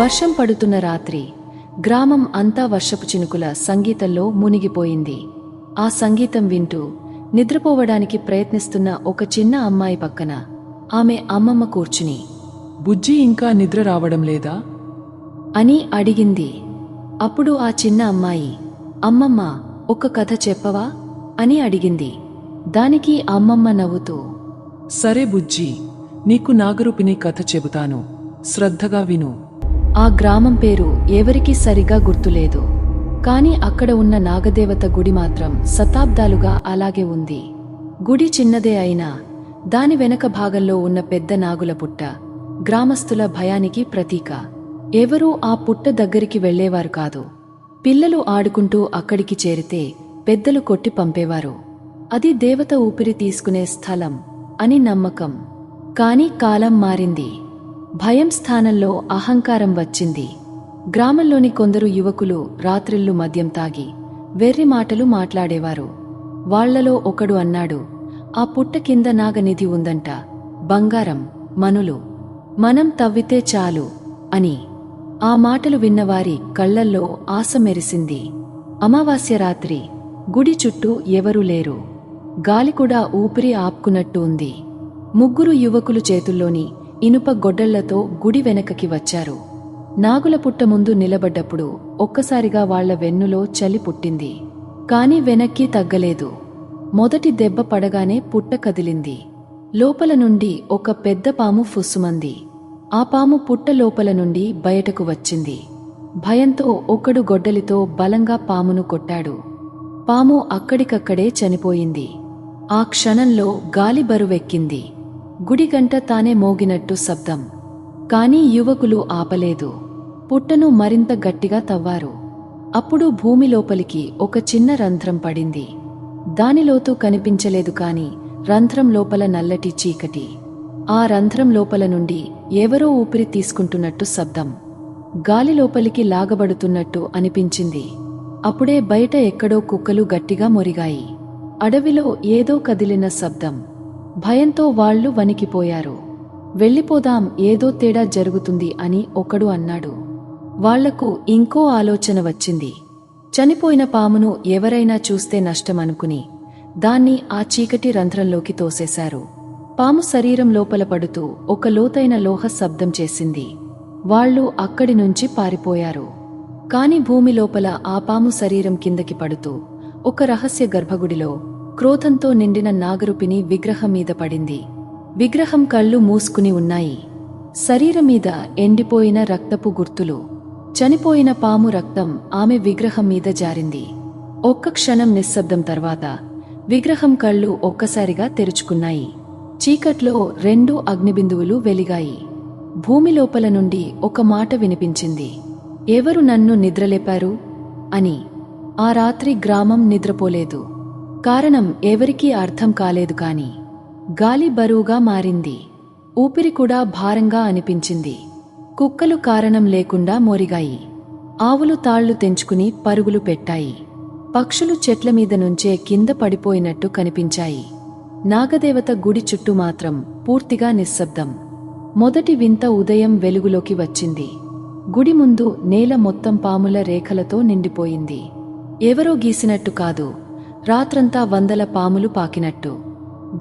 వర్షం పడుతున్న రాత్రి గ్రామం అంతా వర్షపు చినుకుల సంగీతంలో మునిగిపోయింది. ఆ సంగీతం వింటూ నిద్రపోవడానికి ప్రయత్నిస్తున్న ఒక చిన్న అమ్మాయి పక్కన ఆమె అమ్మమ్మ కూర్చుని బుజ్జి ఇంకా నిద్ర రావడం లేదా? అని అడిగింది. అప్పుడు ఆ చిన్న అమ్మాయి అమ్మమ్మ ఒక కథ చెప్పవా? అని అడిగింది. దానికి అమ్మమ్మ నవ్వుతూ సరే బుజ్జి నీకు నాగరూపిని కథ చెబుతాను. శ్రద్ధగా విను. ఆ గ్రామం పేరు ఎవరికీ సరిగా గుర్తులేదు. కాని అక్కడ ఉన్న నాగదేవత గుడి మాత్రం శతాబ్దాలుగా అలాగే ఉంది. గుడి చిన్నదే అయినా దాని వెనక భాగంలో ఉన్న పెద్ద నాగుల పుట్ట గ్రామస్తుల భయానికి ప్రతీక. ఎవరూ ఆ పుట్ట దగ్గరికి వెళ్ళేవారు కాదు. పిల్లలు ఆడుకుంటూ అక్కడికి చేరితే పెద్దలు కొట్టి పంపేవారు. అది దేవత ఊపిరి తీసుకునే స్థలం అని నమ్మకం. కాని కాలం మారింది. భయం స్థానంలో అహంకారం వచ్చింది. గ్రామంలోని కొందరు యువకులు రాత్రిళ్ళు మద్యం తాగి వెర్రి మాటలు మాట్లాడేవారు. వాళ్ళలో ఒకడు అన్నాడు ఆ పుట్ట కింద నాగనిధి ఉందంట. బంగారం మనులు. మనం తవ్వితే చాలు అని. ఆ మాటలు విన్నవారి కళ్ళల్లో ఆశ మెరిసింది. అమావాస్య రాత్రి గుడి చుట్టూ ఎవరూ లేరు. గాలి కూడా ఊపిరి ఆపుకున్నట్టు ఉంది. ముగ్గురు యువకులు చేతుల్లోని ఇనుప గొడ్డళ్ళతో గుడి వెనకకి వచ్చారు. నాగుల పుట్ట ముందు నిలబడ్డప్పుడు ఒక్కసారిగా వాళ్ళ వెన్నులో చలి పుట్టింది. కాని వెనక్కి తగ్గలేదు. మొదటి దెబ్బ పడగానే పుట్ట కదిలింది. లోపల నుండి ఒక పెద్ద పాము ఫుస్సుమంది. ఆ పాము పుట్ట లోపల నుండి బయటకు వచ్చింది. భయంతో ఒకడు గొడ్డలితో బలంగా పామును కొట్టాడు. పాము అక్కడికక్కడే చనిపోయింది. ఆ క్షణంలో గాలి బరువెక్కింది. గుడి గంట తానే మోగినట్టు శబ్దం. కాని యువకులు ఆపలేదు. పుట్టను మరింత గట్టిగా తవ్వారు. అప్పుడు భూమి లోపలికి ఒక చిన్న రంధ్రం పడింది. దానిలోతు కనిపించలేదు కాని రంధ్రం లోపల నల్లటి చీకటి. ఆ రంధ్రం లోపల నుండి ఎవరో ఊపిరి తీసుకుంటున్నట్టు శబ్దం. గాలి లోపలికి లాగబడుతున్నట్టు అనిపించింది. అప్పుడే బయట ఎక్కడో కుక్కలు గట్టిగా మొరిగాయి. అడవిలో ఏదో కదిలిన శబ్దం. భయంతో వాళ్ళు వణికిపోయారు. వెళ్ళిపోదాం ఏదో తేడా జరుగుతుంది అని ఒకడు అన్నాడు. వాళ్ళకు ఇంకో ఆలోచన వచ్చింది. చనిపోయిన పామును ఎవరైనా చూస్తే నష్టమనుకుని దాన్ని ఆ చీకటి రంధ్రంలోకి తోసేశారు. పాము శరీరం లోపల పడుతూ ఒక లోతైన లోహ శబ్దం చేసింది. వాళ్ళు అక్కడి నుంచి పారిపోయారు. కాని భూమి లోపల ఆ పాము శరీరం కిందకి పడుతూ ఒక రహస్య గర్భగుడిలో క్రోధంతో నిండిన నాగరూపిణి విగ్రహం మీద పడింది. విగ్రహం కళ్ళు మూసుకుని ఉన్నాయి. శరీరం మీద ఎండిపోయిన రక్తపు గుర్తులు చనిపోయిన పాము రక్తం ఆమె విగ్రహం మీద జారింది. ఒక్క క్షణం నిశ్శబ్దం తర్వాత విగ్రహం కళ్ళు ఒక్కసారిగా తెరుచుకున్నాయి. చీకట్లో రెండు అగ్నిబిందువులు వెలిగాయి. భూమి లోపల నుండి ఒక మాట వినిపించింది. ఎవరు నన్ను నిద్రలేపారు? అని. ఆ రాత్రి గ్రామం నిద్రపోలేదు. కారణం ఎవరికీ అర్థం కాలేదు కాని గాలి బరువుగా మారింది. ఊపిరి కూడా భారంగా అనిపించింది. కుక్కలు కారణం లేకుండా మోరిగాయి. ఆవులు తాళ్ళు తెంచుకుని పరుగులు పెట్టాయి. పక్షులు చెట్ల మీద నుంచే కింద పడిపోయినట్టు కనిపించాయి. నాగదేవత గుడి చుట్టూ మాత్రం పూర్తిగా నిశ్శబ్దం. మొదటి వింత ఉదయం వెలుగులోకి వచ్చింది. గుడి ముందు నేల మొత్తం పాముల రేఖలతో నిండిపోయింది. ఎవరో గీసినట్టు కాదు. రాత్రంతా వందల పాములు పాకినట్టు.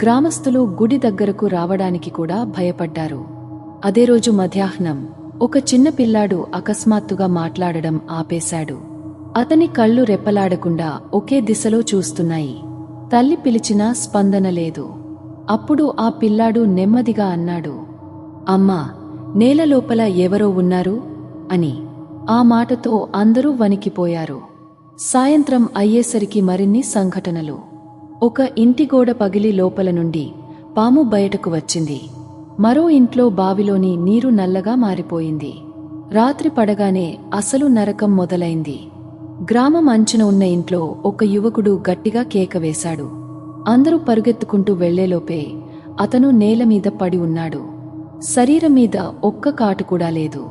గ్రామస్తులు గుడి దగ్గరకు రావడానికి కూడా భయపడ్డారు. అదే రోజు మధ్యాహ్నం ఒక చిన్న పిల్లాడు అకస్మాత్తుగా మాట్లాడడం ఆపేశాడు. అతని కళ్ళు రెప్పలాడకుండా ఒకే దిశలో చూస్తున్నాయి. తల్లి పిలిచినా స్పందన లేదు. అప్పుడు ఆ పిల్లాడు నెమ్మదిగా అన్నాడు అమ్మా నేల లోపల ఎవరో ఉన్నారు? అని. ఆ మాటతో అందరూ వణికిపోయారు. సాయంత్రం అయ్యేసరికి మరిన్ని సంఘటనలు. ఒక ఇంటి గోడ పగిలి లోపల నుండి పాము బయటకు వచ్చింది. మరో ఇంట్లో బావిలోని నీరు నల్లగా మారిపోయింది. రాత్రి పడగానే అసలు నరకం మొదలైంది. గ్రామం అంచున ఉన్న ఇంట్లో ఒక యువకుడు గట్టిగా కేక వేశాడు. అందరూ పరుగెత్తుకుంటూ వెళ్ళేలోపే అతను నేల మీద పడి ఉన్నాడు. శరీరం మీద ఒక్క కాటు కూడా లేదు.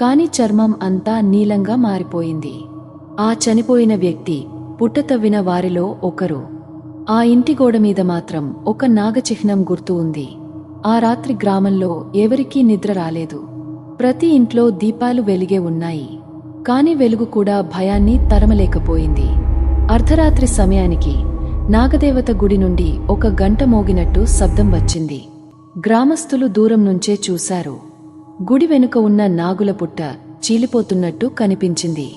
కాని చర్మం అంతా నీలంగా మారిపోయింది. ఆ చనిపోయిన వ్యక్తి పుట్టతవ్విన వారిలో ఒకరు. ఆ ఇంటి గోడ మీద మాత్రం ఒక నాగచిహ్నం గుర్తు ఉంది. ఆ రాత్రి గ్రామంలో ఎవరికీ నిద్ర రాలేదు. ప్రతి ఇంట్లో దీపాలు వెలిగే ఉన్నాయి. కాని వెలుగు కూడా భయాన్ని తరమలేకపోయింది. అర్ధరాత్రి సమయానికి నాగదేవత గుడి నుండి ఒక గంట మోగినట్టు శబ్దం వచ్చింది. గ్రామస్తులు దూరం నుంచే చూశారు. గుడి వెనుక ఉన్న నాగుల పుట్ట చీలిపోతున్నట్టు కనిపించింది.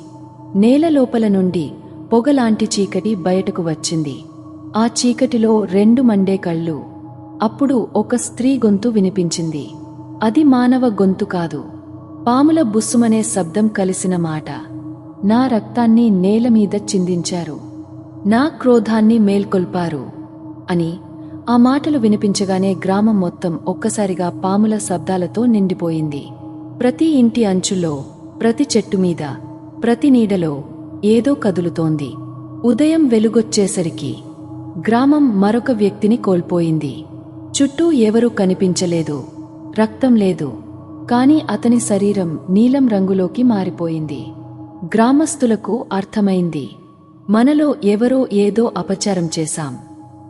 నేల లోపల నుండి పొగలాంటి చీకటి బయటకు వచ్చింది. ఆ చీకటిలో రెండు మండే కళ్ళు. అప్పుడు ఒక స్త్రీ గొంతు వినిపించింది. అది మానవ గొంతు కాదు. పాముల బుస్సుమనే శబ్దం కలిసిన మాట. నా రక్తాన్ని నేల మీద చిందించారు. నా క్రోధాన్ని మేల్కొల్పారు అని ఆ మాటలు వినిపించగానే గ్రామం మొత్తం ఒక్కసారిగా పాముల శబ్దాలతో నిండిపోయింది. ప్రతి ఇంటి అంచులో ప్రతి చెట్టు మీద ప్రతి నీడలో ఏదో కదులుతోంది. ఉదయం వెలుగొచ్చేసరికి గ్రామం మరొక వ్యక్తిని కోల్పోయింది. చుట్టూ ఎవరూ కనిపించలేదు. రక్తం లేదు. కాని అతని శరీరం నీలం రంగులోకి మారిపోయింది. గ్రామస్తులకు అర్థమైంది. మనలో ఎవరో ఏదో అపచారం చేశాం.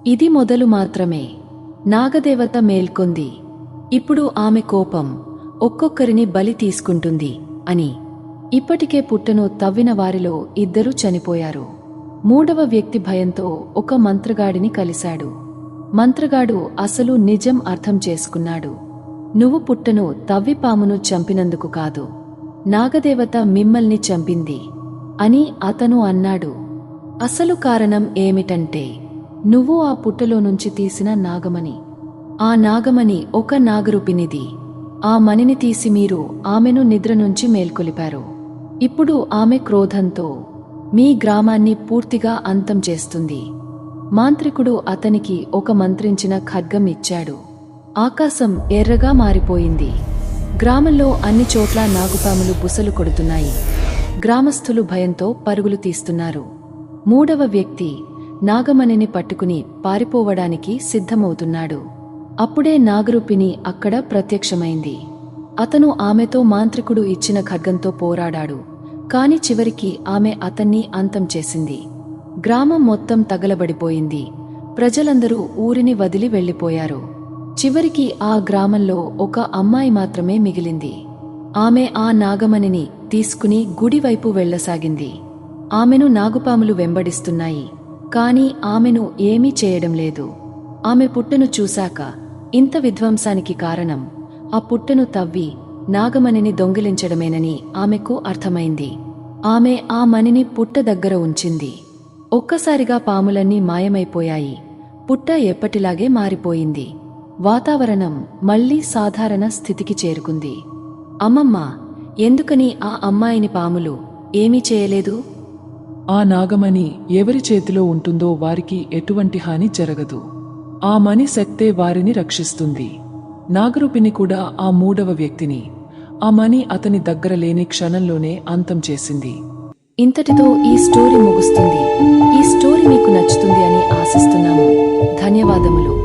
ఇది మొదలు మాత్రమే. నాగదేవత మేల్కొంది. ఇప్పుడు ఆమె కోపం ఒక్కొక్కరిని బలి తీసుకుంటుంది అని ఇప్పటికే పుట్టను తవ్విన వారిలో ఇద్దరు చనిపోయారు. మూడవ వ్యక్తి భయంతో ఒక మంత్రగాడిని కలిశాడు. మంత్రగాడు అసలు నిజం అర్థం చేసుకున్నాడు. నువ్వు పుట్టను తవ్వి పామును చంపినందుకు కాదు. నాగదేవత మిమ్మల్ని చంపింది అని అతను అన్నాడు. అసలు కారణం ఏమిటంటే నువ్వు ఆ పుట్టలో నుంచి తీసిన నాగమణి. ఆ నాగమణి ఒక నాగరూపినిది ఆ మణిని తీసి మీరు ఆమెను నిద్ర నుంచి మేల్కొలిపారు. ఇప్పుడు ఆమె క్రోధంతో మీ గ్రామాన్ని పూర్తిగా అంతం చేస్తుంది. మాంత్రికుడు అతనికి ఒక మంత్రించిన ఖడ్గం ఇచ్చాడు. ఆకాశం ఎర్రగా మారిపోయింది. గ్రామంలో అన్ని చోట్ల నాగుపాములు బుసలు కొడుతున్నాయి. గ్రామస్థులు భయంతో పరుగులు తీస్తున్నారు. మూడవ వ్యక్తి నాగమణిని పట్టుకుని పారిపోవడానికి సిద్ధమవుతున్నాడు. అప్పుడే నాగరూపిణి అక్కడ ప్రత్యక్షమైంది. అతను ఆమెతో మాంత్రికుడు ఇచ్చిన ఖడ్గంతో పోరాడాడు. కాని చివరికి ఆమె అతన్ని అంతం చేసింది. గ్రామం మొత్తం తగలబడిపోయింది. ప్రజలందరూ ఊరిని వదిలి వెళ్ళిపోయారు చివరికి ఆ గ్రామంలో ఒక అమ్మాయి మాత్రమే మిగిలింది. ఆమె ఆ నాగమణిని తీసుకుని గుడివైపు వెళ్ళసాగింది ఆమెను నాగుపాములు వెంబడిస్తున్నాయి. కాని ఆమెను ఏమీ చేయడం లేదు. ఆమె పుట్టను చూశాక ఇంత విధ్వంసానికి కారణం ఆ పుట్టను తవ్వి నాగమణిని దొంగిలించడమేనని ఆమెకు అర్థమైంది. ఆమె ఆ మణిని పుట్ట దగ్గర ఉంచింది. ఒక్కసారిగా పాములన్నీ మాయమైపోయాయి. పుట్ట ఎప్పటిలాగే మారిపోయింది. వాతావరణం మళ్ళీ సాధారణ స్థితికి చేరుకుంది. అమ్మమ్మ ఎందుకని ఆ అమ్మాయిని పాములు? ఏమీ చేయలేదు? ఆ నాగమణి ఎవరి చేతిలో ఉంటుందో వారికి ఎటువంటి హాని జరగదు. ఆ మణి శక్తే వారిని రక్షిస్తుంది. నాగరూపిని కూడా ఆ మూడవ వ్యక్తిని ఆ మణి అతని దగ్గర లేని క్షణంలోనే అంతం చేసింది. ఇంతటితో ఈ స్టోరీ ముగుస్తుంది. ఈ స్టోరీ మీకు నచ్చుతుంది అని ఆశిస్తున్నాము. ధన్యవాదములు.